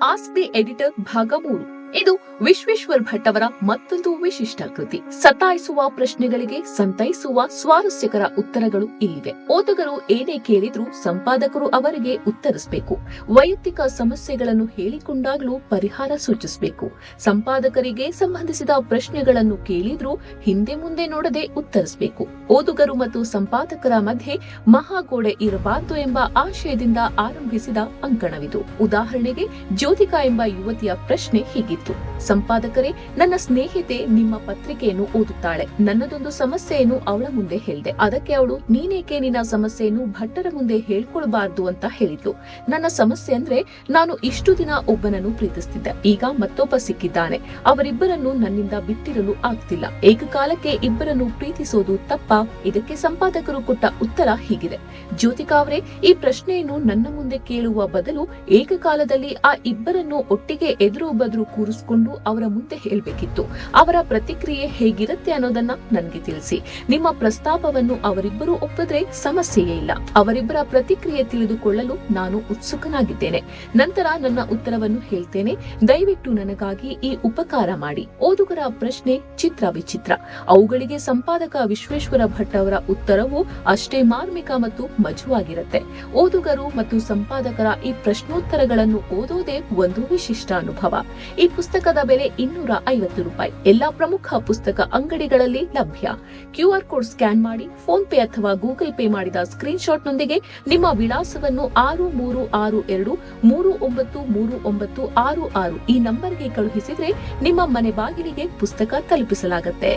Ask the editor Bhagamuru ಇದು ವಿಶ್ವೇಶ್ವರ್ ಭಟ್ ಅವರ ಮತ್ತೊಂದು ವಿಶಿಷ್ಟ ಕೃತಿ. ಸತಾಯಿಸುವ ಪ್ರಶ್ನೆಗಳಿಗೆ ಸಂತೈಸುವ ಸ್ವಾರಸ್ಯಕರ ಉತ್ತರಗಳು ಇಲ್ಲಿವೆ. ಓದುಗರು ಏನೇ ಕೇಳಿದ್ರೂ ಸಂಪಾದಕರು ಅವರಿಗೆ ಉತ್ತರಿಸಬೇಕು. ವೈಯಕ್ತಿಕ ಸಮಸ್ಯೆಗಳನ್ನು ಹೇಳಿಕೊಂಡಾಗಲೂ ಪರಿಹಾರ ಸೂಚಿಸಬೇಕು. ಸಂಪಾದಕರಿಗೆ ಸಂಬಂಧಿಸಿದ ಪ್ರಶ್ನೆಗಳನ್ನು ಕೇಳಿದ್ರೂ ಹಿಂದೆ ಮುಂದೆ ನೋಡದೆ ಉತ್ತರಿಸಬೇಕು. ಓದುಗರು ಮತ್ತು ಸಂಪಾದಕರ ಮಧ್ಯೆ ಮಹಾಗೋಡೆ ಇರಬಾರದು ಎಂಬ ಆಶಯದಿಂದ ಆರಂಭಿಸಿದ ಅಂಕಣವಿದು. ಉದಾಹರಣೆಗೆ, ಜ್ಯೋತಿಕಾ ಎಂಬ ಯುವತಿಯ ಪ್ರಶ್ನೆ ಹೀಗಿತ್ತು ಸಂಪಾದಕರೇ, ನನ್ನ ಸ್ನೇಹಿತೆ ನಿಮ್ಮ ಪತ್ರಿಕೆಯನ್ನು ಓದುತ್ತಾಳೆ. ನನ್ನದೊಂದು ಸಮಸ್ಯೆಯನ್ನು ಅವಳ ಮುಂದೆ ಹೇಳಿದೆ. ಅದಕ್ಕೆ ಅವಳು, ನೀನೇಕೆ ನಿನ್ನ ಸಮಸ್ಯೆಯನ್ನು ಭಟ್ಟರ ಮುಂದೆ ಹೇಳ್ಕೊಳ್ಬಾರ್ದು ಅಂತ ಹೇಳಿದ್ಲು. ನನ್ನ ಸಮಸ್ಯೆ ಅಂದ್ರೆ, ನಾನು ಇಷ್ಟು ದಿನ ಒಬ್ಬನನ್ನು ಪ್ರೀತಿಸ್ತಿದ್ದೆ. ಈಗ ಮತ್ತೊಬ್ಬ ಸಿಕ್ಕಿದ್ದಾನೆ. ಅವರಿಬ್ಬರನ್ನು ನನ್ನಿಂದ ಬಿಟ್ಟಿರಲು ಆಗ್ತಿಲ್ಲ. ಏಕಕಾಲಕ್ಕೆ ಇಬ್ಬರನ್ನು ಪ್ರೀತಿಸೋದು ತಪ್ಪ. ಇದಕ್ಕೆ ಸಂಪಾದಕರು ಕೊಟ್ಟ ಉತ್ತರ ಹೀಗಿದೆ. ಜ್ಯೋತಿಕಾ ಅವರೇ, ಈ ಪ್ರಶ್ನೆಯನ್ನು ನನ್ನ ಮುಂದೆ ಕೇಳುವ ಬದಲು ಏಕಕಾಲದಲ್ಲಿ ಆ ಇಬ್ಬರನ್ನು ಒಟ್ಟಿಗೆ ಎದುರು ಬದುರು ಕೂರಿಸಿಕೊಂಡು ಅವರ ಮುಂದೆ ಹೇಳಬೇಕಿತ್ತು. ಅವರ ಪ್ರತಿಕ್ರಿಯೆ ಹೇಗಿರುತ್ತೆ ಅನ್ನೋದನ್ನ ನನಗೆ ತಿಳಿಸಿ. ನಿಮ್ಮ ಪ್ರಸ್ತಾಪವನ್ನು ಅವರಿಬ್ಬರು ಒಪ್ಪಿದ್ರೆ ಸಮಸ್ಯೆಯೇ ಇಲ್ಲ. ಅವರಿಬ್ಬರ ಪ್ರತಿಕ್ರಿಯೆ ತಿಳಿದುಕೊಳ್ಳಲು ನಾನು ಉತ್ಸುಕನಾಗಿದ್ದೇನೆ. ನಂತರ ನನ್ನ ಉತ್ತರವನ್ನು ಹೇಳ್ತೇನೆ. ದಯವಿಟ್ಟು ನನಗಾಗಿ ಈ ಉಪಕಾರ ಮಾಡಿ. ಓದುಗರ ಪ್ರಶ್ನೆ ಚಿತ್ರ ವಿಚಿತ್ರ. ಅವುಗಳಿಗೆ ಸಂಪಾದಕ ವಿಶ್ವೇಶ್ವರ ಭಟ್ ಅವರ ಉತ್ತರವು ಅಷ್ಟೇ ಮಾರ್ಮಿಕ ಮತ್ತು ಮಜವಾಗಿರುತ್ತೆ. ಓದುಗರು ಮತ್ತು ಸಂಪಾದಕರ ಈ ಪ್ರಶ್ನೋತ್ತರಗಳನ್ನು ಓದೋದೇ ಒಂದು ವಿಶಿಷ್ಟ ಅನುಭವ. ಈ ಪುಸ್ತಕದ ಬೆಲೆ ಇನ್ನೂರ ಐವತ್ತು ರೂಪಾಯಿ. ಎಲ್ಲಾ ಪ್ರಮುಖ ಪುಸ್ತಕ ಅಂಗಡಿಗಳಲ್ಲಿ ಲಭ್ಯ. ಕ್ಯೂ ಆರ್ ಕೋಡ್ ಸ್ಕ್ಯಾನ್ ಮಾಡಿ, ಫೋನ್ ಪೇ ಅಥವಾ ಗೂಗಲ್ ಪೇ ಮಾಡಿದ ಸ್ಕ್ರೀನ್ ಶಾಟ್ನೊಂದಿಗೆ ನಿಮ್ಮ ವಿಳಾಸವನ್ನು ಆರು ಮೂರು ಆರು ಎರಡು ಮೂರು ಒಂಬತ್ತು ಮೂರು ಒಂಬತ್ತು ಆರು ಆರು ಈ ನಂಬರ್ಗೆ ಕಳುಹಿಸಿದರೆ ನಿಮ್ಮ ಮನೆ ಬಾಗಿಲಿಗೆ ಪುಸ್ತಕ ತಲುಪಿಸಲಾಗುತ್ತೆ.